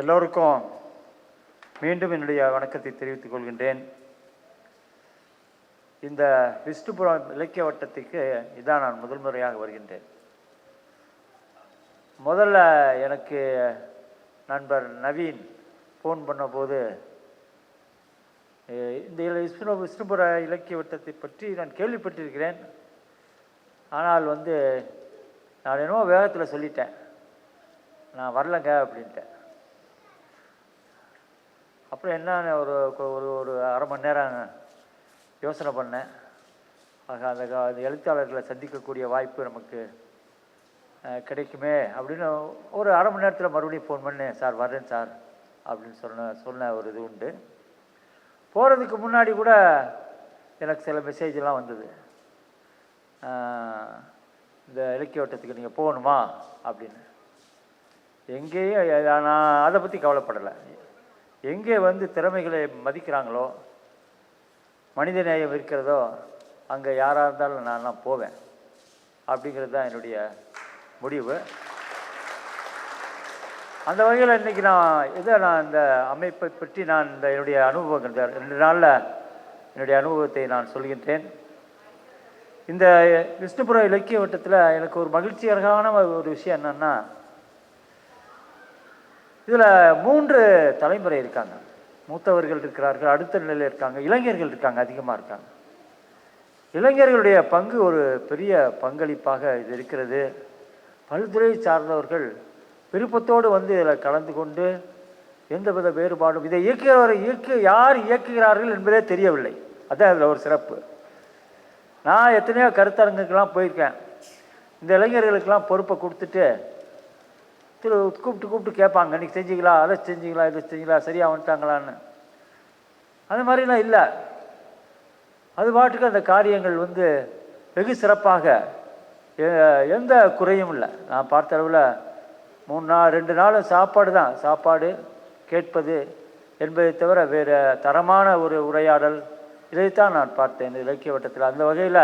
எல்லோருக்கும் மீண்டும் என்னுடைய வணக்கத்தை தெரிவித்துக் கொள்கின்றேன். இந்த விஷ்ணுபுரம் இலக்கிய வட்டத்துக்கு இதான் நான் முதல் முறையாக வருகின்றேன். முதல்ல எனக்கு நண்பர் நவீன் ஃபோன் பண்ணபோது இந்த இல- விஷ்ணு விஷ்ணுபுர இலக்கிய வட்டத்தை பற்றி நான் கேள்விப்பட்டிருக்கிறேன். ஆனால் வந்து நான் என்னமோ வேகத்தில் சொல்லிட்டேன். நான் வரலங்க அப்படின்ட்டேன். அப்புறம் என்ன ஒரு ஒரு ஒரு அரை மணி நேரம் யோசனை பண்ணேன். ஆக அந்த அந்த எழுத்தாளர்களை சந்திக்கக்கூடிய வாய்ப்பு நமக்கு கிடைக்குமே அப்படின்னு ஒரு அரை மணி நேரத்தில் மறுபடியும் ஃபோன் பண்ணேன் சார் வர்றேன் சார் அப்படின்னு சொன்ன சொன்ன ஒரு இது உண்டு. போகிறதுக்கு முன்னாடி கூட எனக்கு சில மெசேஜ்லாம் வந்தது. இந்த இலக்கிய ஓட்டத்துக்கு நீங்கள் போகணுமா? அப்படின்னு. எங்கேயும் நான் அதை பற்றி கவலைப்படலை. எங்கே வந்து திறமைகளை மதிக்கிறாங்களோ மனித நேயம் இருக்கிறதோ அங்கே யாராக இருந்தாலும் நான் போவேன். அப்படிங்கிறது தான் என்னுடைய முடிவு. அந்த வகையில் இன்றைக்கி நான் இதை நான் இந்த அமைப்பை பற்றி நான் இந்த என்னுடைய அனுபவங்கள் இந்த ரெண்டு நாளில் என்னுடைய அனுபவத்தை நான் சொல்கின்றேன். இந்த விஷ்ணுபுரம் இலக்கிய வட்டத்தில் எனக்கு ஒரு மகிழ்ச்சிகரமான ஒரு விஷயம் என்னென்னா இதில் மூன்று தலைமுறை இருக்காங்க. மூத்தவர்கள் இருக்கிறார்கள் அடுத்த நிலையில் இருக்காங்க இளைஞர்கள் இருக்காங்க அதிகமாக இருக்காங்க. இளைஞர்களுடைய பங்கு ஒரு பெரிய பங்களிப்பாக இது இருக்கிறது. பல்துறை சார்ந்தவர்கள் விருப்பத்தோடு வந்து இதில் கலந்து கொண்டு எந்தவித வேறுபாடும் இதை இயக்குகிறவரை இயக்கு யார் இயக்குகிறார்கள் என்பதே தெரியவில்லை. அதான் அதில் ஒரு சிறப்பு. நான் எத்தனையோ கருத்தரங்குக்கெல்லாம் போயிருக்கேன். இந்த இளைஞர்களுக்கெல்லாம் பொறுப்பை கொடுத்துட்டு கூப்பிட்டு கூப்பிட்டு கேட்பாங்க. இன்றைக்கி செஞ்சிக்கலாம் அதை செஞ்சீங்களா? இதை செஞ்சீங்களா? சரியாக வந்துட்டாங்களான்னு. அது மாதிரிலாம் இல்லை. அது பாட்டுக்கு அந்த காரியங்கள் வந்து வெகு சிறப்பாக எந்த குறையும் இல்லை. நான் பார்த்த அளவில் மூணு நாள் ரெண்டு நாளும் சாப்பாடு தான். சாப்பாடு கேட்பது என்பதை தவிர வேறு தரமான ஒரு உரையாடல் இதைத்தான் நான் பார்த்தேன் இந்த இலக்கிய வட்டத்தில். அந்த வகையில்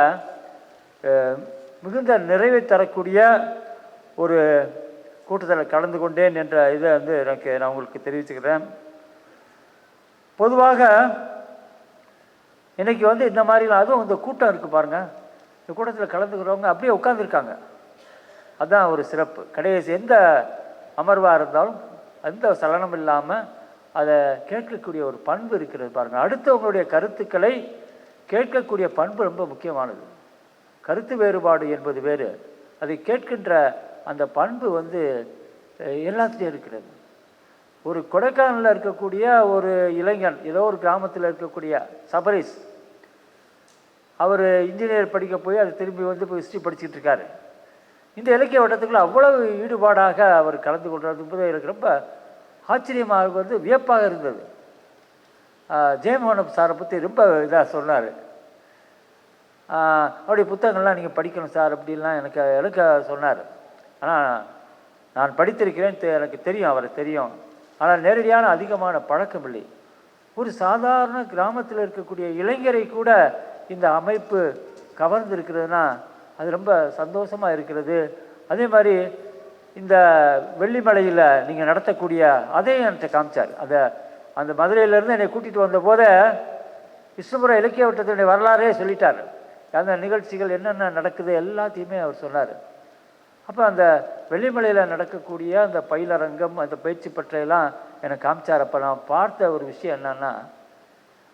மிகுந்த நிறைவை தரக்கூடிய ஒரு கூட்டத்தில் கலந்து கொண்டேன் என்ற இதை வந்து எனக்கு நான் உங்களுக்கு தெரிவிச்சுக்கிறேன். பொதுவாக இன்றைக்கி வந்து இந்த மாதிரிலாம் அதுவும் இந்த கூட்டம் இருக்குது பாருங்கள் இந்த கூட்டத்தில் கலந்துக்கிறவங்க அப்படியே உட்காந்துருக்காங்க அதுதான் ஒரு சிறப்பு. கடைசி எந்த அமர்வாக இருந்தாலும் எந்த சலனம் இல்லாமல் அதை கேட்கக்கூடிய ஒரு பண்பு இருக்கிறது பாருங்கள் அடுத்தவங்களுடைய கருத்துக்களை கேட்கக்கூடிய பண்பு ரொம்ப முக்கியமானது. கருத்து வேறுபாடு என்பது வேறு. அதை கேட்கின்ற அந்த பண்பு வந்து எல்லாத்துலேயும் இருக்கிறது. ஒரு கொடைக்கானலில் இருக்கக்கூடிய ஒரு இளைஞன் ஏதோ ஒரு கிராமத்தில் இருக்கக்கூடிய சபரிஸ் அவர் இன்ஜினியர் படிக்க போய் அது திரும்பி வந்து இப்போ ஹிஸ்ட்ரி படிச்சுட்டு இருக்காரு. இந்த இலக்கிய வட்டத்துக்குள்ள அவ்வளவு ஈடுபாடாக அவர் கலந்து கொள்றது என்பது எனக்கு ரொம்ப ஆச்சரியமாக வந்து வியப்பாக இருந்தது. ஆஹ் ஜெயமோகன் சாரை பற்றி ரொம்ப இதாக சொன்னார். அவருடைய புத்தகங்கள்லாம் நீங்கள் படிக்கணும் சார் அப்படின்லாம் எனக்கு எனக்கு சொன்னார். ஆனால் நான் படித்திருக்கிறேன் தெ- எனக்கு தெரியும் அவரை தெரியும். ஆனால் நேரடியான அதிகமான பழக்கம் இல்லை ஒரு சாதாரண கிராமத்தில் இருக்கக்கூடிய இளைஞரை கூட இந்த அமைப்பு கவர்ந்திருக்கிறதுனா அது ரொம்ப சந்தோஷமாக இருக்கிறது. அதே மாதிரி இந்த வெள்ளிமலையில் நீங்கள் நடத்தக்கூடிய அதையும் என்கிட்ட காமிச்சார். அந்த அந்த மதுரையிலேருந்து என்னை கூட்டிகிட்டு வந்த போதே விஷ்ணுபுர இலக்கிய வட்டத்தினுடைய வரலாறே சொல்லிட்டார். அந்த நிகழ்ச்சிகள் என்னென்ன நடக்குது எல்லாத்தையுமே அவர் சொன்னார். அப்போ அந்த வெள்ளிமலையில் நடக்கக்கூடிய அந்த பயிலரங்கம் அந்த பயிற்சி பற்றையெல்லாம் எனக்கு காமிச்சார். அப்போ நான் பார்த்த ஒரு விஷயம் என்னன்னா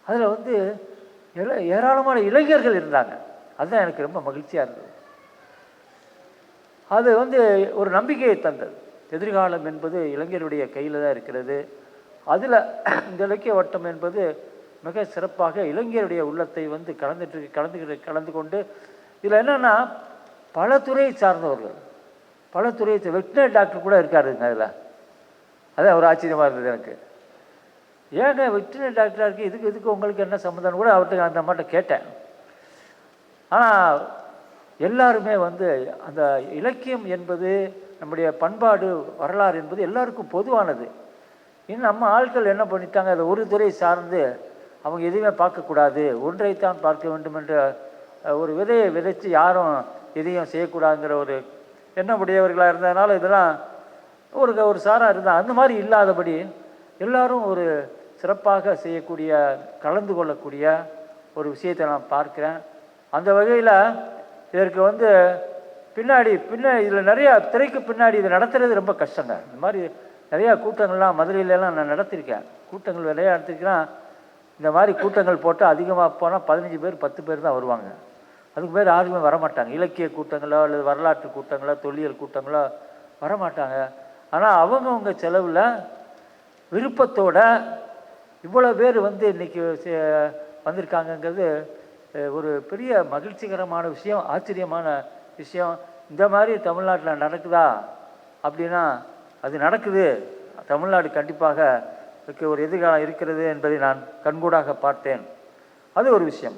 அதில் வந்து ஏராளமான இளைஞர்கள் இருந்தாங்க. அதுதான் எனக்கு ரொம்ப மகிழ்ச்சியாக இருந்தது. அது வந்து ஒரு நம்பிக்கையை தந்தது. எதிர்காலம் என்பது இளைஞருடைய கையில் தான் இருக்கிறது. அதில் இந்த இலக்கிய வட்டம் என்பது மிக சிறப்பாக இளைஞருடைய உள்ளத்தை வந்து கலந்துட்டு கலந்து கலந்து கொண்டு இதில் என்னென்னா பல துறையை சார்ந்தவர்கள். பல துறையை வெட்டினரி டாக்டர் கூட இருக்காருங்க அதில். அதான் ஒரு ஆச்சரியமாக இருந்தது எனக்கு. ஏங்க வெட்டினரி டாக்டராக இருக்குது இதுக்கு இதுக்கு உங்களுக்கு என்ன சம்மந்தம்னு கூட அவர்கிட்ட அந்த மாட்ட கேட்டேன். ஆனால் எல்லாருமே வந்து அந்த இலக்கியம் என்பது நம்முடைய பண்பாடு வரலாறு என்பது எல்லாருக்கும் பொதுவானது. இன்னும் நம்ம ஆட்கள் என்ன பண்ணிட்டாங்க? அதை ஒரு துறை சார்ந்து அவங்க எதையுமே பார்க்கக்கூடாது ஒன்றைத்தான் பார்க்க வேண்டும் என்ற ஒரு விதையை விதைத்து யாரும் எதையும் செய்யக்கூடாதுங்கிற ஒரு என்ன உடையவர்களாக இருந்ததுனால இதெல்லாம் ஒரு ஒரு சாராக இருந்தால் அந்த மாதிரி இல்லாதபடி எல்லாரும் ஒரு சிறப்பாக செய்யக்கூடிய கலந்து கொள்ளக்கூடிய ஒரு விஷயத்தை நான் பார்க்குறேன். அந்த வகையில் இதற்கு வந்து பின்னாடி பின்னாடி இதில் நிறையா திரைக்கு பின்னாடி இது நடத்துறது ரொம்ப கஷ்டங்க. இந்த மாதிரி நிறையா கூட்டங்கள்லாம் மதுரையிலலாம் நான் நடத்தியிருக்கேன் கூட்டங்கள் நிறையா நடத்திருக்கிறேன். இந்த மாதிரி கூட்டங்கள் போட்டு அதிகமாக போனால் பதினஞ்சு பேர் பத்து பேர் தான் வருவாங்க. அதுக்கு பேர் யாருமே வரமாட்டாங்க. இலக்கிய கூட்டங்களோ அல்லது வரலாற்று கூட்டங்களோ தொல்லியல் கூட்டங்களோ வரமாட்டாங்க. ஆனால் அவங்கவுங்க செலவில் விருப்பத்தோட இவ்வளோ பேர் வந்து இன்றைக்கி சே- வந்திருக்காங்கங்கிறது ஒரு பெரிய மகிழ்ச்சிகரமான விஷயம் ஆச்சரியமான விஷயம். இந்த மாதிரி தமிழ்நாட்டில் நடக்குதா? அப்படின்னா அது நடக்குது. தமிழ்நாடு கண்டிப்பாக ஒரு எதிர்காலம் இருக்கிறது என்பதை நான் கண்கூடாக பார்த்தேன். அது ஒரு விஷயம்.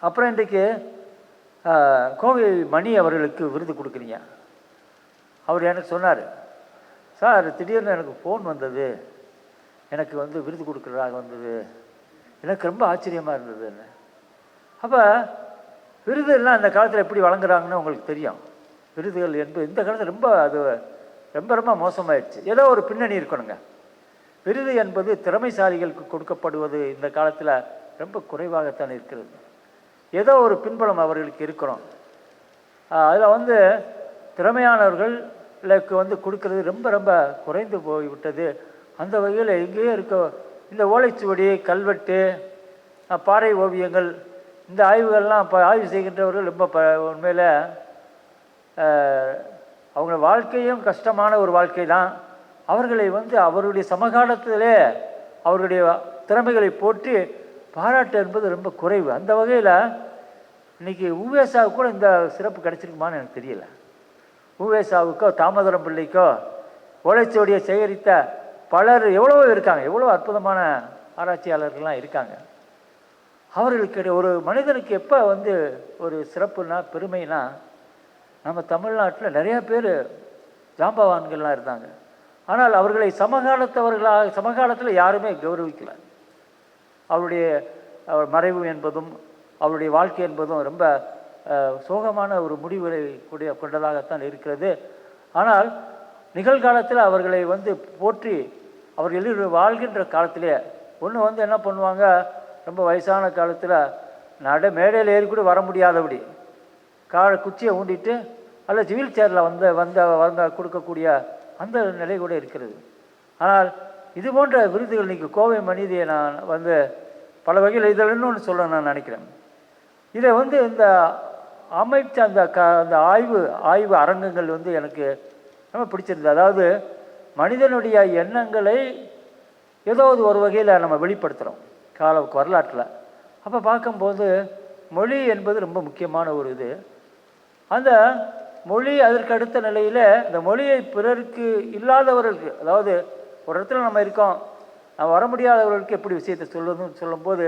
அப்புறம் இன்றைக்கு கோவை மணி அவர்களுக்கு விருது கொடுக்குறீங்க. அவர் எனக்கு சொன்னார் சார் திடீர்னு எனக்கு ஃபோன் வந்தது. எனக்கு வந்து விருது கொடுக்குறதாக வந்தது. எனக்கு ரொம்ப ஆச்சரியமாக இருந்ததுன்னு அப்போ விருதுலாம் அந்த காலத்தில் எப்படி வழங்குறாங்கன்னு உங்களுக்கு தெரியும். விருதுகள் என்பது இந்த காலத்தில் ரொம்ப அது ரொம்ப ரொம்ப மோசமாயிடுச்சு. ஏதோ ஒரு பின்னணி இருக்கணுங்க. விருது என்பது திறமைசாலிகளுக்கு கொடுக்கப்படுவது இந்த காலத்தில் ரொம்ப குறைவாகத்தான் இருக்கிறது. ஏதோ ஒரு பின்பலம் அவர்களுக்கு இருக்கிறோம். அதில் வந்து திறமையானவர்களுக்கு வந்து கொடுக்கறது ரொம்ப ரொம்ப குறைந்து போய்விட்டது. அந்த வகையில் எங்கேயோ இருக்க இந்த ஓலைச்சுவடி கல்வெட்டு பாறை ஓவியங்கள் இந்த ஆய்வுகள்லாம் இப்போ ஆய்வு செய்கின்றவர்கள் ரொம்ப ப உண்மையில் அவங்க வாழ்க்கையும் கஷ்டமான ஒரு வாழ்க்கை தான். அவர்களை வந்து அவருடைய சமகாலத்திலே அவருடைய திறமைகளை போற்றி பாராட்டு என்பது ரொம்ப குறைவு. அந்த வகையில் இன்றைக்கி உவேசாவுக்கு கூட இந்த சிறப்பு கிடச்சிருக்குமான்னு எனக்கு தெரியல. உவேசாவுக்கோ தாமோதரம் பிள்ளைக்கோ ஓலைச்சுவடியை சேகரித்த பலர் எவ்வளவோ இருக்காங்க. எவ்வளோ அற்புதமான ஆராய்ச்சியாளர்கள்லாம் இருக்காங்க. அவர்களுக்கு ஒரு மனிதனுக்கு எப்போ வந்து ஒரு சிறப்புனா பெருமைனா நம்ம தமிழ்நாட்டில் நிறைய பேர் ஜாம்பவான்கள்லாம் இருந்தாங்க. ஆனால் அவர்களை சமகாலத்தவர்களாக சமகாலத்தில் யாருமே கௌரவிக்கலை. அவருடைய அவர் மறைவு என்பதும் அவருடைய வாழ்க்கை என்பதும் ரொம்ப சோகமான ஒரு முடிவுகளை கூடிய கொண்டதாகத்தான் இருக்கிறது. ஆனால் நிகழ்காலத்தில் அவர்களை வந்து போற்றி அவர்கள் எழுதி வாழ்கின்ற காலத்திலே ஒன்று வந்து என்ன பண்ணுவாங்க ரொம்ப வயசான காலத்தில் நட மேடையில் ஏறி கூட வர முடியாதபடி கால குச்சியை ஊண்டிட்டு அல்லது வீல் சேரில் வந்து வந்த வந்த கொடுக்கக்கூடிய அந்த நிலை கூட இருக்கிறது. ஆனால் இது போன்ற விருதுகள் இன்றைக்கி கோவை மனிதியை நான் வந்து பல வகையில் இதில் இன்னொன்று சொல்ல நான் நினைக்கிறேன். இதை வந்து இந்த அமைச்ச அந்த க அந்த ஆய்வு ஆய்வு அரங்கங்கள் வந்து எனக்கு ரொம்ப பிடிச்சிருந்தது. அதாவது மனிதனுடைய எண்ணங்களை ஏதாவது ஒரு வகையில் நம்ம வெளிப்படுத்துகிறோம் கால வரலாற்றில். அப்போ பார்க்கும்போது மொழி என்பது ரொம்ப முக்கியமான ஒரு இது. அந்த மொழி அதற்கு அடுத்த நிலையில் இந்த மொழியை பிறருக்கு இல்லாதவர்களுக்கு அதாவது ஒரு இடத்துல நம்ம இருக்கோம் வர முடியாதவர்களுக்கு எப்படி விஷயத்தை சொல்வதுன்னு சொல்லும்போது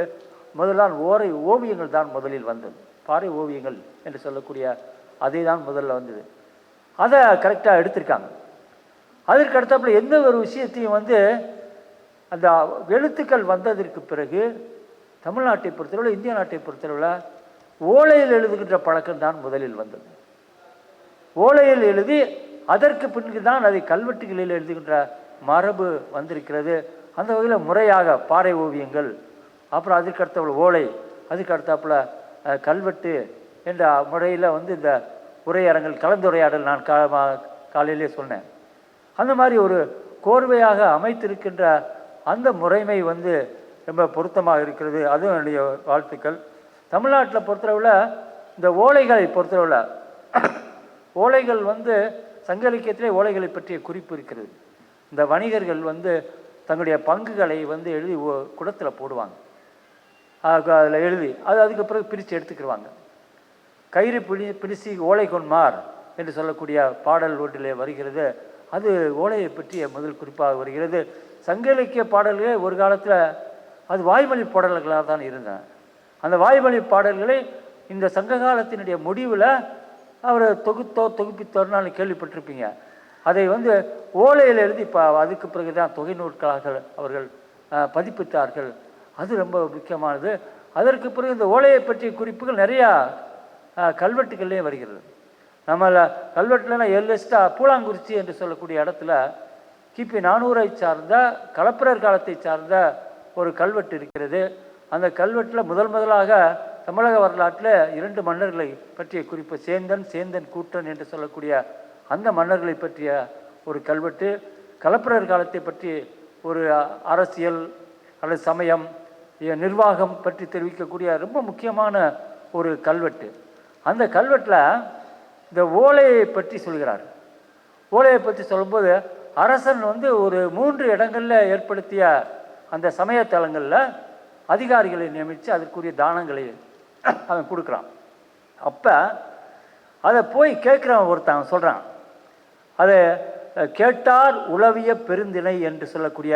முதலால் ஓரை ஓவியங்கள் தான் முதலில் வந்தது. பாறை ஓவியங்கள் என்று சொல்லக்கூடிய அதே தான் முதல்ல வந்தது. அதை கரெக்டாக எடுத்திருக்காங்க. அதற்கு அடுத்தாப்புல எந்த ஒரு விஷயத்தையும் வந்து அந்த எழுத்துக்கள் வந்ததற்கு பிறகு தமிழ்நாட்டை பொறுத்தளவில் இந்திய நாட்டை பொறுத்தளவில் ஓலையில் எழுதுகின்ற பழக்கம் தான் முதலில் வந்தது. ஓலையில் எழுதி அதற்கு பின்பு தான் அதை கல்வெட்டுகளில் எழுதுகின்ற மரபு வந்திருக்கிறது. அந்த வகையில் முறையாக பாறை ஓவியங்கள் அப்புறம் அதுக்கடுத்தவள் ஓலை அதுக்கு அடுத்தாப்புல கல்வெட்டு என்ற முறையில் வந்து இந்த உரையரங்கள் கலந்துரையாடல் நான் கா காலையிலே சொன்னேன். அந்த மாதிரி ஒரு கோர்வையாக அமைத்திருக்கின்ற அந்த முறைமை வந்து ரொம்ப பொருத்தமாக இருக்கிறது. அதுவும் என்னுடைய வாழ்த்துக்கள். தமிழ்நாட்டில் பொறுத்தளவில் இந்த ஓலைகளை பொறுத்தளவில் ஓலைகள் வந்து சங்க இலக்கியத்திலே ஓலைகளை பற்றிய குறிப்பு இருக்கிறது. இந்த வணிகர்கள் வந்து தங்களுடைய பங்குகளை வந்து எழுதி குடத்தில் போடுவாங்க. அதில் எழுதி அது அதுக்கு பிறகு பிரித்து எடுத்துக்கிடுவாங்க கயிறு பிடி பிடிசி ஓலை கொன்மார் என்று சொல்லக்கூடிய பாடல் ஒன்றிலே வருகிறது. அது ஓலையை பற்றிய முதல் குறிப்பாக வருகிறது. சங்க இலக்கிய பாடல்களே ஒரு காலத்தில் அது வாய்மொழி பாடல்களாக தான் இருந்தன. அந்த வாய்மொழி பாடல்களை இந்த சங்க காலத்தினுடைய முடிவில் அவர் தொகுத்தோ தொகுப்பித்தோர்னு கேள்விப்பட்டிருப்பீங்க. அதை வந்து ஓலையில் எழுதி இப்போ அதுக்கு பிறகு தான் தொகை நூட்களாக அவர்கள் பதிப்பித்தார்கள். அது ரொம்ப முக்கியமானது. அதற்கு பிறகு இந்த ஓலையை பற்றிய குறிப்புகள் நிறையா கல்வெட்டுகள்லேயும் வருகிறது. நம்மள கல்வெட்டுலலாம் எல்லிஸ்டா பூலாங்குறிச்சி என்று சொல்லக்கூடிய இடத்துல கிபி நானூறை சார்ந்த களப்பிரர் காலத்தை சார்ந்த ஒரு கல்வெட்டு இருக்கிறது. அந்த கல்வெட்டில் முதல் முதலாக தமிழக வரலாற்றில் இரண்டு மன்னர்களை பற்றிய குறிப்பு சேந்தன் சேந்தன் கூட்டன் என்று சொல்லக்கூடிய அந்த மன்னர்களை பற்றிய ஒரு கல்வெட்டு கலப்பிரர் காலத்தை பற்றி ஒரு அரசியல் அல்லது சமயம் நிர்வாகம் பற்றி தெரிவிக்கக்கூடிய ரொம்ப முக்கியமான ஒரு கல்வெட்டு. அந்த கல்வெட்டில் இந்த ஓலையை பற்றி சொல்கிறார். ஓலையை பற்றி சொல்லும்போது அரசன் வந்து ஒரு மூன்று இடங்களில் ஏற்படுத்திய அந்த சமயத்தலங்களில் அதிகாரிகளை நியமித்து அதற்குரிய தானங்களை அவன் கொடுக்குறான். அப்போ அதை போய் கேட்குறவன் ஒருத்தன் சொல்கிறான் அதை கேட்டார் உளவிய பெருந்திணை என்று சொல்லக்கூடிய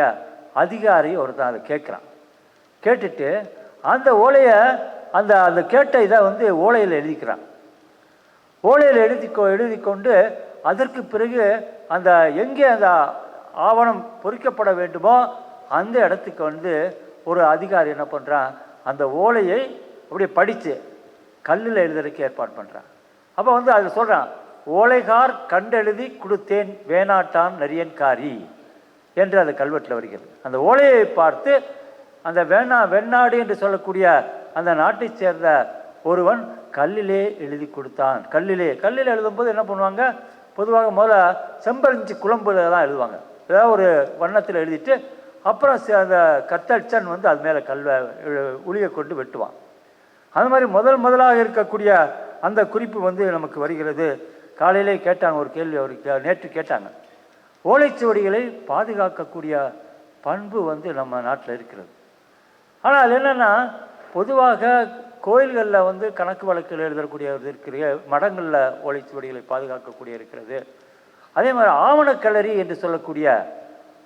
அதிகாரி ஒருத்தன் அதை கேட்குறான். கேட்டுட்டு அந்த ஓலையை அந்த அந்த கேட்ட இதை வந்து ஓலையில் எழுதிக்கிறான். ஓலையில் எழுதி கொ- எழுதி கொண்டு அதற்கு பிறகு அந்த எங்கே அந்த ஆவணம் பொறிக்கப்பட வேண்டுமோ அந்த இடத்துக்கு வந்து ஒரு அதிகாரி என்ன பண்ணுறான் அந்த ஓலையை அப்படியே படித்து கல்லில் எழுதுறதுக்கு ஏற்பாடு பண்ணுறான் அப்போ வந்து அதில் சொல்கிறான் ஓலைகார் கண்டெழுதி கொடுத்தேன் வேணாட்டான் நரியன்காரி என்று அந்த கல்வெட்டில் வருகிறது. அந்த ஓலையை பார்த்து அந்த வேணா வெண்ணாடு என்று சொல்லக்கூடிய அந்த நாட்டைச் சேர்ந்த ஒருவன் கல்லிலே எழுதி கொடுத்தான். கல்லிலே கல்லில் எழுதும்போது என்ன பண்ணுவாங்க? பொதுவாக முதல்ல செம்பரிஞ்சி குழம்புல தான் எழுதுவாங்க. ஏதாவது ஒரு வண்ணத்தில் எழுதிட்டு அப்புறம் அந்த கத்தடிச்சன் வந்து அது மேலே கல்வை உளியை கொண்டு வெட்டுவான். அது மாதிரி முதல் முதலாக இருக்கக்கூடிய அந்த குறிப்பு வந்து நமக்கு வருகிறது. காலையிலே கேட்டாங்க ஒரு கேள்வி அவர் கே- நேற்று கேட்டாங்க. ஓலைச்சுவடிகளை பாதுகாக்கக்கூடிய பண்பு வந்து நம்ம நாட்டில் இருக்கிறது. ஆனால் அது என்னென்னா பொதுவாக கோயில்களில் வந்து கணக்கு வழக்கில் எழுதக்கூடிய இருக்கிற மடங்களில் ஓலைச்சுவடிகளை பாதுகாக்கக்கூடிய இருக்கிறது. அதே மாதிரி ஆவணக்கலரி என்று சொல்லக்கூடிய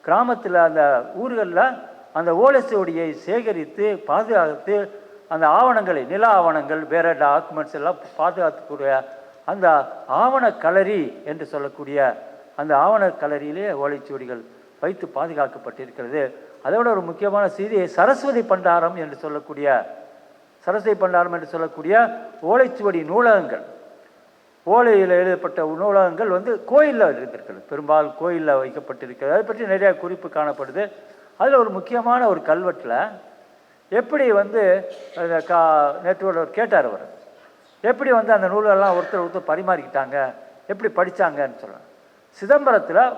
கிராமத்தில் அந்த ஊர்களில் அந்த ஓலைச்சுவடியை சேகரித்து பாதுகாத்து அந்த ஆவணங்களை நில ஆவணங்கள் வேற டாக்குமெண்ட்ஸ் எல்லாம் பாதுகாத்துக்கூடிய அந்த ஆவணக்களரி என்று சொல்லக்கூடிய அந்த ஆவணக்களரியிலே ஓலைச்சுவடிகள் வைத்து பாதுகாக்கப்பட்டிருக்கிறது. அதோட ஒரு முக்கியமான செய்தி சரஸ்வதி பண்டாரம் என்று சொல்லக்கூடிய சரஸ்வதி பண்டாரம் என்று சொல்லக்கூடிய ஓலைச்சுவடி நூலகங்கள். ஓலையில் எழுதப்பட்ட நூலகங்கள் வந்து கோயிலில் இருந்திருக்கிறது பெரும்பாலும் கோயிலில் வைக்கப்பட்டிருக்கிறது. அதை பற்றி நிறையா குறிப்பு காணப்படுது. அதில் ஒரு முக்கியமான ஒரு கல்வெட்டில் எப்படி வந்து கா நேற்று ஒரு கேட்டார் அவர். எப்படி வந்து அந்த நூலெல்லாம் ஒருத்தர் ஒருத்தர் பரிமாறிக்கிட்டாங்க? எப்படி படித்தாங்கன்னு சொல்கிறேன் சிதம்பரத்தில்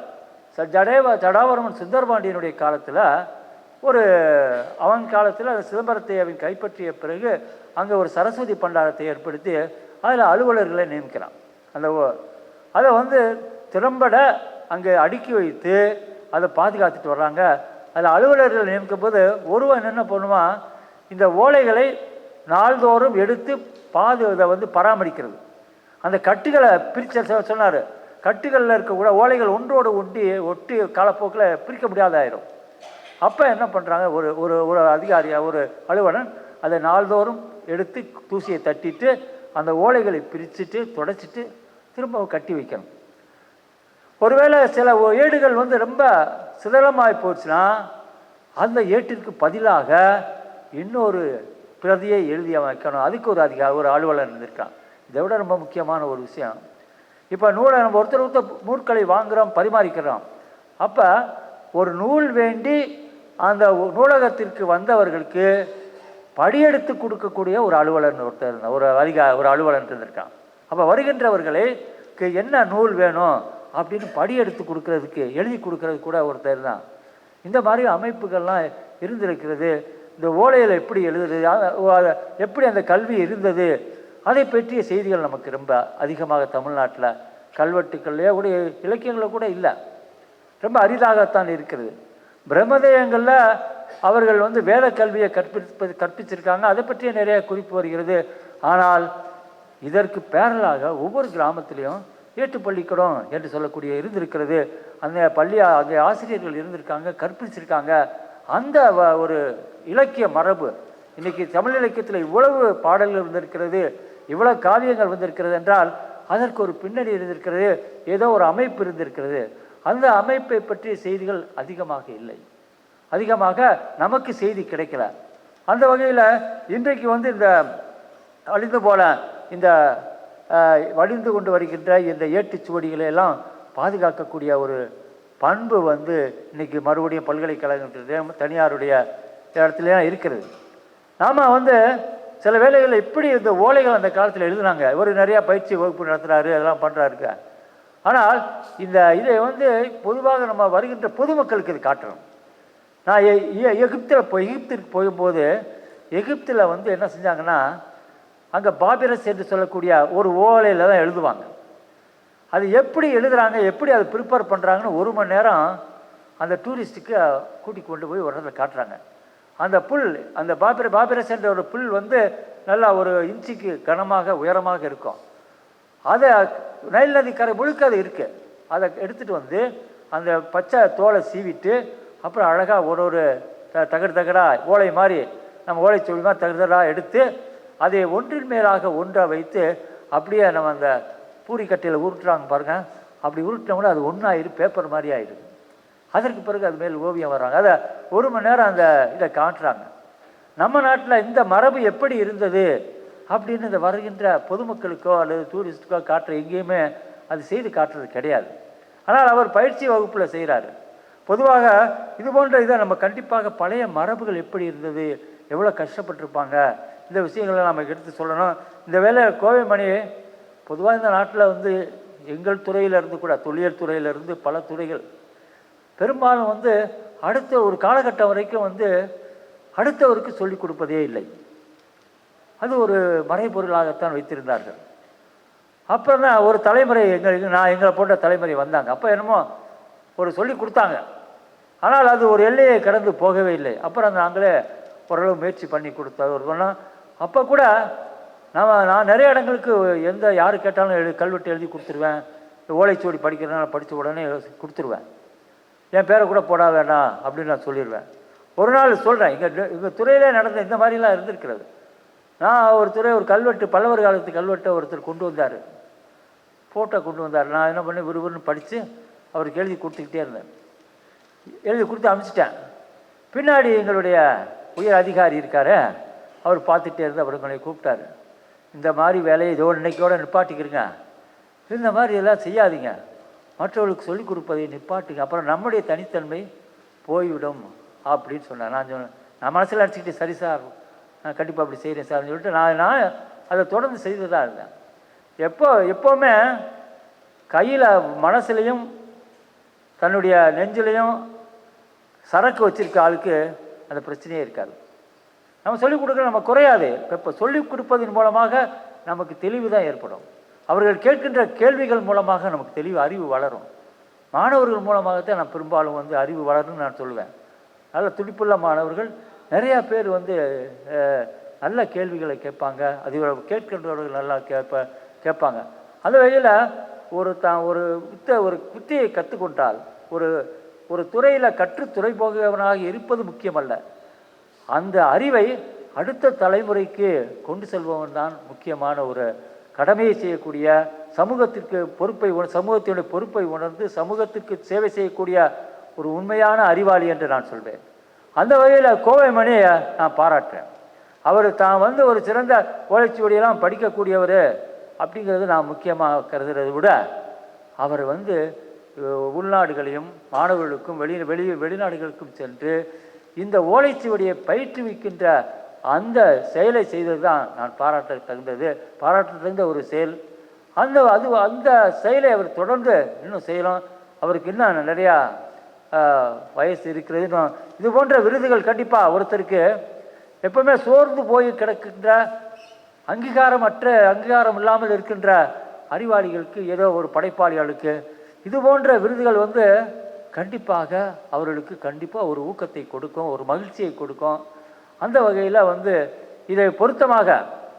ச- ஜடேவ ஜடாவரமன் சுந்தரபாண்டியனுடைய காலத்தில் ஒரு அவன் காலத்தில் அந்த சிதம்பரத்தை அவன் கைப்பற்றிய பிறகு அங்கே ஒரு சரஸ்வதி பண்டாரத்தை ஏற்படுத்தி அதில் அலுவலர்களை நியமிக்கிறான். அந்த ஓ- அதை வந்து திறம்பட அங்கே அடுக்கி வைத்து அதை பாதுகாத்துட்டு வர்றாங்க. அதில் அலுவலர்கள் நியமிக்கும் போது ஒருவன் என்ன பண்ணுவான்? இந்த ஓலைகளை நாள்தோறும் எடுத்து பாது இதை வந்து பராமரிக்கிறது. அந்த கட்டுகளை பிரிச்ச சொன்னார். கட்டுகளில் இருக்கக்கூட ஓலைகள் ஒன்றோடு ஒட்டி ஒட்டி காலப்போக்கில் பிரிக்க முடியாதாயிரும். அப்போ என்ன பண்ணுறாங்க ஒரு ஒரு ஒரு அதிகாரி ஒரு அலுவலன் அதை நாள்தோறும் எடுத்து தூசியை தட்டிட்டு அந்த ஓலைகளை பிரிச்சுட்டு தொடச்சிட்டு திரும்ப கட்டி வைக்கணும். ஒருவேளை சில ஏடுகள் வந்து ரொம்ப சிதலமாகி போச்சுன்னா அந்த ஏட்டிற்கு பதிலாக இன்னொரு பிரதியை எழுதி அவன் வைக்கணும். அதுக்கு ஒரு அதிகாரி ஒரு அலுவலர் இருந்திருக்கான். இதை விட ரொம்ப முக்கியமான ஒரு விஷயம். இப்போ நூலை நம்ம ஒருத்தர் ஒருத்தர் நூற்களை வாங்குகிறோம் பரிமாறிக்கிறோம். அப்போ ஒரு நூல் வேண்டி அந்த நூலகத்திற்கு வந்தவர்களுக்கு படியெடுத்து கொடுக்கக்கூடிய ஒரு அலுவலர் ஒருத்தர் இருந்தான் ஒரு அதிகா ஒரு அலுவலர் இருந்திருக்கான். அப்போ வருகின்றவர்களுக்கு என்ன நூல் வேணும்? அப்படின்னு படியெடுத்து கொடுக்கறதுக்கு எழுதி கொடுக்கறது கூட ஒருத்தர் தான். இந்த மாதிரி அமைப்புகள்லாம் இருந்திருக்கிறது. இந்த ஓலையில் எப்படி எழுதுது? எப்படி அந்த கல்வி இருந்தது? அதை பற்றிய செய்திகள் நமக்கு ரொம்ப அதிகமாக தமிழ்நாட்டில். கல்வெட்டுக்கள்லையோ கூட இலக்கியங்களில் கூட இல்லை. ரொம்ப அரிதாகத்தான் இருக்கிறது. பிரம்மதேயங்களில் அவர்கள் வந்து வேத கல்வியை கற்பிப்பது கற்பிச்சிருக்காங்க. அதை பற்றிய நிறைய குறிப்பு வருகிறது. ஆனால் இதற்கு பேரலாக ஒவ்வொரு கிராமத்திலையும் ஏட்டு பள்ளிக்கூடம் என்று சொல்லக்கூடிய இருந்திருக்கிறது. அந்த பள்ளி அங்கே ஆசிரியர்கள் இருந்திருக்காங்க கற்பிச்சிருக்காங்க. அந்த வ- ஒரு இலக்கிய மரபு. இன்னைக்கு தமிழ் இலக்கியத்தில் இவ்வளவு பாடல்கள் வந்திருக்கிறது இவ்வளவு காவியங்கள் வந்திருக்கிறது என்றால் அதற்கு ஒரு பின்னணி இருந்திருக்கிறது ஏதோ ஒரு அமைப்பு இருந்திருக்கிறது. அந்த அமைப்பை பற்றிய செய்திகள் அதிகமாக இல்லை. அதிகமாக நமக்கு செய்தி கிடைக்கல. அந்த வகையில் இன்றைக்கு வந்து இந்த அழிந்து போன இந்த வடிந்து கொண்டு வருகின்ற இந்த ஏட்டுச்சுவடிகளை எல்லாம் பாதுகாக்கக்கூடிய ஒரு பண்பு வந்து இன்றைக்கி மறுபடியும் பல்கலைக்கழகத்திலையும் தனியாருடைய இடத்துலலாம் இருக்கிறது. நாம் வந்து சில வேலைகளில் இப்படி இந்த ஓலைகள் அந்த காலத்தில் எழுதுனாங்க. இவர் நிறையா பயிற்சி வகுப்பு நடத்துகிறாரு அதெல்லாம் பண்ணுறாருக்க ஆனால் இந்த இதை வந்து பொதுவாக நம்ம வருகின்ற பொதுமக்களுக்கு இது காட்டணும். நான் எகிப்தில் போய் எகிப்திற்கு போகும்போது எகிப்தில் வந்து என்ன செஞ்சாங்கன்னா அங்கே பாபிரஸ் என்று சொல்லக்கூடிய ஒரு ஓலையில் தான் எழுதுவாங்க. அது எப்படி எழுதுறாங்க எப்படி அதை ப்ரிப்பேர் பண்ணுறாங்கன்னு ஒரு மணி நேரம் அந்த டூரிஸ்ட்டுக்கு கூட்டி கொண்டு போய் ஒரு இடத்துல காட்டுறாங்க. அந்த புல் அந்த பாபிர பாபிரஸ் ஒரு புல் வந்து நல்லா ஒரு இன்ச்சுக்கு கனமாக உயரமாக இருக்கும். அதை நைல் நதி கரை முழுக்க அது இருக்குது அதை எடுத்துகிட்டு வந்து அந்த பச்சை தோலை சீவிட்டு அப்புறம் அழகாக ஒரு ஒரு த தகடு தகடா ஓலை மாதிரி நம்ம ஓலை மாதிரி தகடு எடுத்து அதை ஒன்றின் மேலாக ஒன்றை வைத்து அப்படியே நம்ம அந்த பூரிக்கட்டையில் உருட்டுறாங்க பாருங்க. அப்படி உருட்டினோம்னா அது ஒன்றாயிரு பேப்பர் மாதிரி ஆயிடுது அதற்கு பிறகு அது மேல் ஓவியம் வர்றாங்க. அதை ஒரு மணி நேரம் அந்த இதை காட்டுறாங்க. நம்ம நாட்டில் இந்த மரபு எப்படி இருந்தது அப்படின்னு இந்த வருகின்ற பொதுமக்களுக்கோ அல்லது டூரிஸ்ட்டுக்கோ காட்டுற எங்கேயுமே அது செய்து காட்டுறது கிடையாது. ஆனால் அவர் பயிற்சி வகுப்பில் செய்கிறாரு பொதுவாக இது போன்ற இதை நம்ம கண்டிப்பாக பழைய மரபுகள் எப்படி இருந்தது எவ்வளோ கஷ்டப்பட்டிருப்பாங்க இந்த விஷயங்களை நம்ம எடுத்து சொல்லணும். இந்த வேலை கோவைமணி பொதுவாக இந்த நாட்டில் வந்து எங்கள் துறையிலிருந்து கூட தொழில் துறையிலிருந்து பல துறைகள் பெரும்பாலும் வந்து அடுத்த ஒரு காலகட்டம் வரைக்கும் வந்து அடுத்தவருக்கு சொல்லிக் கொடுப்பதே இல்லை. அது ஒரு மறைபொருளாகத்தான் வைத்திருந்தார்கள். அப்புறம் தான் ஒரு தலைமுறை எங்களுக்கு நான் எங்களை போன்ற தலைமுறை வந்தாங்க. அப்போ என்னமோ ஒரு சொல்லி கொடுத்தாங்க. ஆனால் அது ஒரு எல்லையை கடந்து போகவே இல்லை. அப்புறம் நாங்களே ஓரளவு முயற்சி பண்ணி கொடுத்த ஒரு அப்போ கூட நாம் நான் நிறைய இடங்களுக்கு எந்த யார் கேட்டாலும் எழு கல்வெட்டு எழுதி கொடுத்துருவேன். ஓலைச்சுவடி படிக்கிறதுனால படித்த உடனே கொடுத்துருவேன். என் பேரை கூட போடா வேண்டாம் அப்படின்னு நான் சொல்லிடுவேன். ஒரு நாள் சொல்கிறேன் இங்கே எங்கள் துறையிலே நடந்த இந்த மாதிரிலாம் இருந்திருக்கிறது. நான் ஒரு துறை ஒரு கல்வெட்டு பல்லவர் காலத்து கல்வெட்டை ஒருத்தர் கொண்டு வந்தார். ஃபோட்டோ கொண்டு வந்தார். நான் என்ன பண்ணி விறுவிறுன்னு படித்து அவருக்கு எழுதி கொடுத்துக்கிட்டே இருந்தேன். எழுதி கொடுத்து அனுப்பிச்சிட்டேன். பின்னாடி எங்களுடைய உயர் அதிகாரி இருக்கார். அவர் பார்த்துட்டே இருந்து அவர் எங்களை கூப்பிட்டாரு. இந்த மாதிரி வேலையை இதோ இன்னைக்கோடு நிப்பாட்டிக்கிறங்க. இந்த மாதிரி எல்லாம் செய்யாதீங்க. மற்றவர்களுக்கு சொல்லிக் கொடுப்பதை நிப்பாட்டுங்க அப்புறம் நம்முடைய தனித்தன்மை போய்விடும் அப்படின்னு சொன்னேன் நான் சொன்னேன் நான் மனசில் அடிச்சுக்கிட்டு சரி சார் நான் கண்டிப்பாக அப்படி செய்கிறேன் சார்னு சொல்லிட்டு நான் நான் அதை தொடர்ந்து செய்து தான் இருந்தேன் எப்போ எப்போவுமே கையில் மனசுலையும் தன்னுடைய நெஞ்சிலையும் சரக்கு வச்சிருக்க ஆளுக்கு அந்த பிரச்சனையே இருக்காது. நம்ம சொல்லிக் கொடுக்குற நம்ம குறையாது. இப்போ சொல்லிக் கொடுப்பதன் மூலமாக நமக்கு தெளிவு தான் ஏற்படும். அவர்கள் கேட்கின்ற கேள்விகள் மூலமாக நமக்கு தெளிவு அறிவு வளரும். மாணவர்கள் மூலமாகத்தான் நான் பெரும்பாலும் வந்து அறிவு வளரும்னு நான் சொல்லுவேன் நல்ல துடிப்புள்ள மாணவர்கள் நிறையா பேர் வந்து நல்ல கேள்விகளை கேட்பாங்க. அது கேட்கின்றவர்கள் நல்லா கேட்ப கேட்பாங்க. அந்த வகையில் ஒரு தான் ஒரு வித்த ஒரு வித்தையை கற்றுக்கொண்டால் ஒரு ஒரு துறையில் கற்று துறை போகிறவனாக இருப்பது முக்கியமல்ல. அந்த அறிவை அடுத்த தலைமுறைக்கு கொண்டு செல்பவன் தான் முக்கியமான ஒரு கடமையை செய்யக்கூடிய சமூகத்திற்கு பொறுப்பை சமூகத்தினுடைய பொறுப்பை உணர்ந்து சமூகத்திற்கு சேவை செய்யக்கூடிய ஒரு உண்மையான அறிவாளி என்று நான் சொல்வேன். அந்த வகையில் கோவை மணியை நான் பாராட்டுறேன். அவர் தான் வந்து ஒரு சிறந்த ஓலைச்சுவடியெல்லாம் படிக்கக்கூடியவர் அப்படிங்கிறது நான் முக்கியமாக கருதுறதை விட அவர் வந்து உள்நாடுகளையும் மாணவர்களுக்கும் வெளி வெளி வெளிநாடுகளுக்கும் சென்று இந்த ஓலைச்சுவடியை பயிற்றுவிக்கின்ற அந்த செயலை செய்தது தான் நான் பாராட்ட தகுந்தது. பாராட்ட தகுந்த ஒரு செயல். அந்த அது அந்த செயலை அவர் தொடர்ந்து இன்னும் செய்யலாம். அவருக்கு இன்னும் நிறையா வயசு இருக்கிறது. இது போன்ற விருதுகள் கண்டிப்பாக ஒருத்தருக்கு எப்பவுமே சோர்ந்து போய் கிடக்கின்ற அங்கீகாரமற்ற அங்கீகாரம் இல்லாமல் இருக்கின்ற அறிவாளிகளுக்கு ஏதோ ஒரு படைப்பாளிகளுக்கு இது போன்ற விருதுகள் வந்து கண்டிப்பாக அவர்களுக்கு கண்டிப்பாக ஒரு ஊக்கத்தை கொடுக்கும் ஒரு மகிழ்ச்சியை கொடுக்கும். அந்த வகையில் வந்து இதை பொருத்தமாக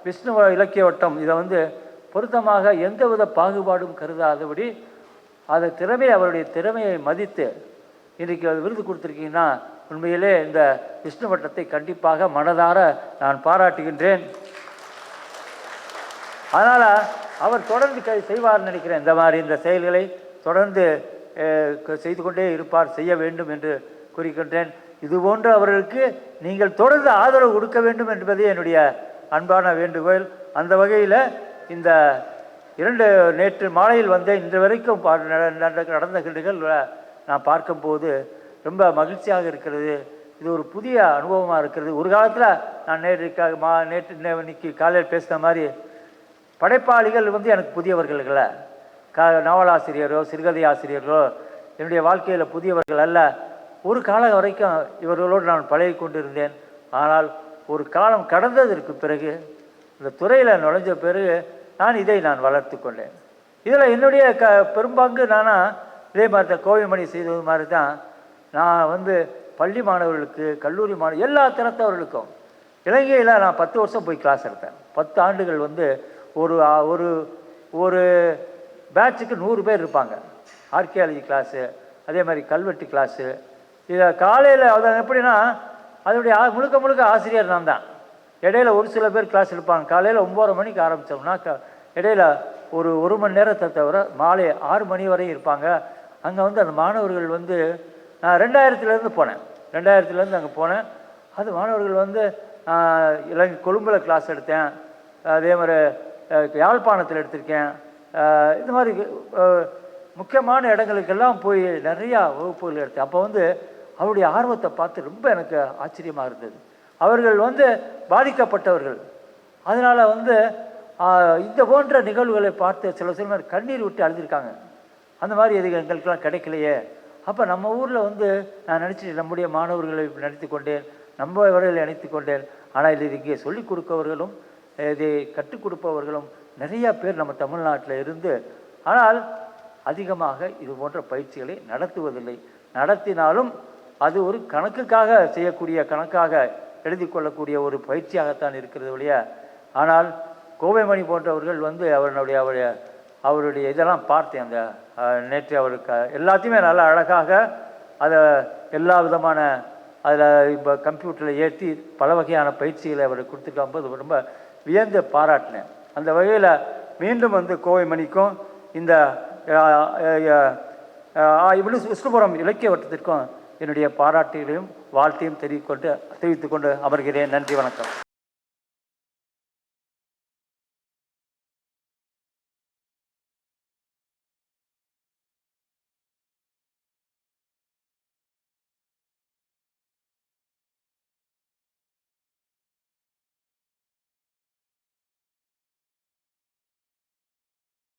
விஷ்ணு இலக்கிய வட்டம் இதை வந்து பொருத்தமாக எந்தவித பாகுபாடும் கருதாதபடி அதை திறமை அவருடைய திறமையை மதித்து இன்றைக்கு அது விருது கொடுத்துருக்கீங்கன்னா உண்மையிலே இந்த விஷ்ணு வட்டத்தை கண்டிப்பாக மனதார நான் பாராட்டுகின்றேன். அதனால் அவர் தொடர்ந்து கை செய்வார்னு நினைக்கிறேன். இந்த மாதிரி இந்த செயல்களை தொடர்ந்து செய்து கொண்டே இருப்பார் செய்ய வேண்டும் என்று கூறுகின்றேன் இது போன்று அவர்களுக்கு நீங்கள் தொடர்ந்து ஆதரவு கொடுக்க வேண்டும் என்பதே என்னுடைய அன்பான வேண்டுகோள். அந்த வகையில் இந்த இரண்டு நேற்று மாலையில் வந்த இன்று வரைக்கும் நட- நடந்த கிண்டுகள் நான் பார்க்கும்போது ரொம்ப மகிழ்ச்சியாக இருக்கிறது. இது ஒரு புதிய அனுபவமாக இருக்கிறது. ஒரு காலத்தில் நான் நேற்று மா நேற்று இன்னைக்கு காலையில் பேசின மாதிரி படைப்பாளிகள் வந்து எனக்கு புதியவர்கள் அல்ல க நாவலாசிரியரோ சிறுகதை ஆசிரியர்களோ என்னுடைய வாழ்க்கையில் புதியவர்கள் அல்ல. ஒரு காலம் வரைக்கும் இவர்களோடு நான் பழகி கொண்டிருந்தேன் ஆனால் ஒரு காலம் கடந்ததற்கு பிறகு இந்த துறையில் நுழைஞ்ச பிறகு நான் இதை நான் வளர்த்து கொண்டேன். இதில் என்னுடைய க பெரும்பாங்கு நானா இதே மாதிரி தான் கோவைமணி செய்தது மாதிரி தான் நான் வந்து பள்ளி மாணவர்களுக்கு கல்லூரி மாணவர் எல்லா திறத்தவர்களுக்கும். இலங்கையில் நான் பத்து வருஷம் போய் கிளாஸ் எடுத்தேன். பத்து ஆண்டுகள் வந்து ஒரு ஒரு ஒரு பேட்சுக்கு நூறு பேர் இருப்பாங்க. ஆர்கியாலஜி கிளாஸு அதே மாதிரி கல்வெட்டு கிளாஸு இதை காலையில் அது எப்படின்னா அதனுடைய முழுக்க முழுக்க ஆசிரியர் நான் தான். இடையில ஒரு சில பேர் கிளாஸ் எடுப்பாங்க. காலையில் ஒம்பது மணிக்கு ஆரம்பித்தோம்னா க இடையில ஒரு ஒரு மணி நேரத்தை தவிர மாலை ஆறு மணி வரையும் இருப்பாங்க. அங்கே வந்து அந்த மாணவர்கள் வந்து நான் ரெண்டாயிரத்துலேருந்து போனேன். ரெண்டாயிரத்துலேருந்து அங்கே போனேன். அது மாணவர்கள் வந்து இலங்கை கொழும்பில் கிளாஸ் எடுத்தேன். அதே மாதிரி யாழ்ப்பாணத்தில் எடுத்திருக்கேன். இந்த மாதிரி முக்கியமான இடங்களுக்கெல்லாம் போய் நிறையா வகுப்புகள் எடுத்தேன். அப்போ வந்து அவருடைய ஆர்வத்தை பார்த்து ரொம்ப எனக்கு ஆச்சரியமாக இருந்தது. அவர்கள் வந்து பாதிக்கப்பட்டவர்கள். அதனால் வந்து இந்த போன்ற நிகழ்வுகளை பார்த்து சில சில பேர் கண்ணீர் விட்டு அழுதிருக்காங்க. அந்த மாதிரி எது எங்களுக்கெல்லாம் கிடைக்கலையே? அப்போ நம்ம ஊரில் வந்து நான் நினச்சிட்டு நம்முடைய மாணவர்களை நினைத்து கொண்டேன் நம்ம வரையில் நினைத்து கொண்டேன். ஆனால் இது இங்கே சொல்லிக் கொடுப்பவர்களும் இதை கற்றுக் கொடுப்பவர்களும் நிறையா பேர் நம்ம தமிழ்நாட்டில் இருந்து. ஆனால் அதிகமாக இது போன்ற பயிற்சிகளை நடத்துவதில்லை. நடத்தினாலும் அது ஒரு கணக்குக்காக செய்யக்கூடிய கணக்காக எழுதி கொள்ளக்கூடிய ஒரு பயிற்சியாகத்தான் இருக்கிறது ஒழிய ஆனால் கோவைமணி போன்றவர்கள் வந்து அவருடைய அவருடைய அவருடைய இதெல்லாம் பார்த்தேன் அந்த நேற்று அவருக்கு எல்லாத்தையுமே நல்லா அழகாக அதை எல்லா விதமான அதில் இப்போ கம்ப்யூட்டரில் ஏற்றி பல வகையான பயிற்சிகளை அவர் கொடுத்துருக்கும் போது ரொம்ப வியந்து பாராட்டினேன். அந்த வகையில் மீண்டும் வந்து கோவைமணிக்கும் இந்த அஹ், விஷ்ணுபுரம் இலக்கிய வட்டத்திற்கும் என்னுடைய பாராட்டுகளையும் வாழ்த்தையும் தெரிவிக்கொண்டு தெரிவித்துக்கொண்டு அமர்கிறேன். நன்றி வணக்கம்.